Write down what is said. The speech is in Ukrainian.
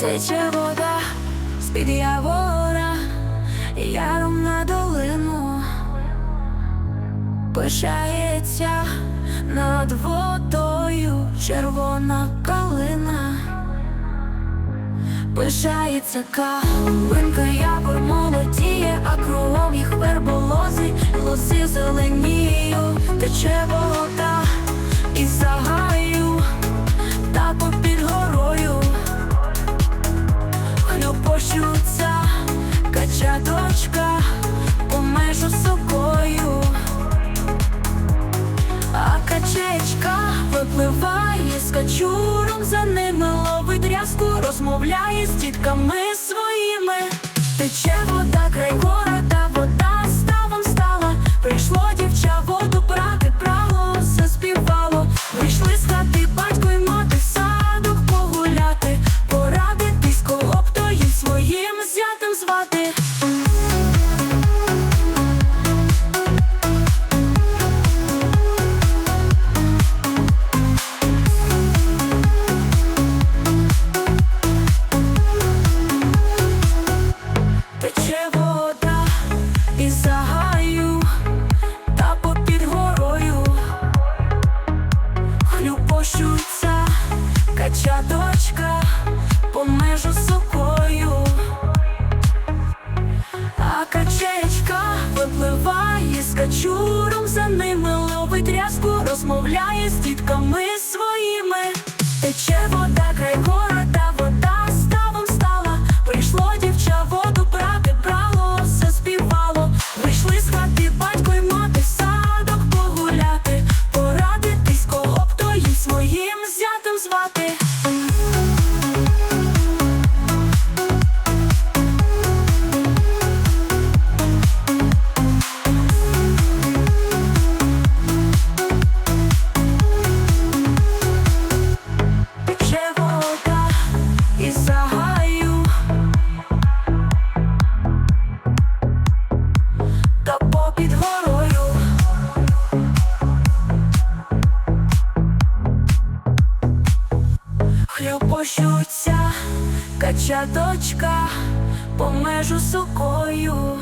Тече вода з-під явора, яром на долину, пишається над водою червона калина, пишається калинка, ябор молодіє, а кругом їх верболози, лози зеленію, тече вода з качуром, за ними ловить рязку, розмовляє з дітками своїми. Тече вода край города, вода ставом стала. Прийшло дівча воду качаточка по межу сокою, а качечка випливає з качуром, за ними ловить рязку, розмовляє з дітками своїми. Тече вода край города, вода ставом стала. Прийшло дівча воду брати, брало, заспівало. Вийшли з хати батько й мати в садок погуляти, порадитись, кого б то їм своїм зятем звати. Хлюпощуться качаточка по межу сокою.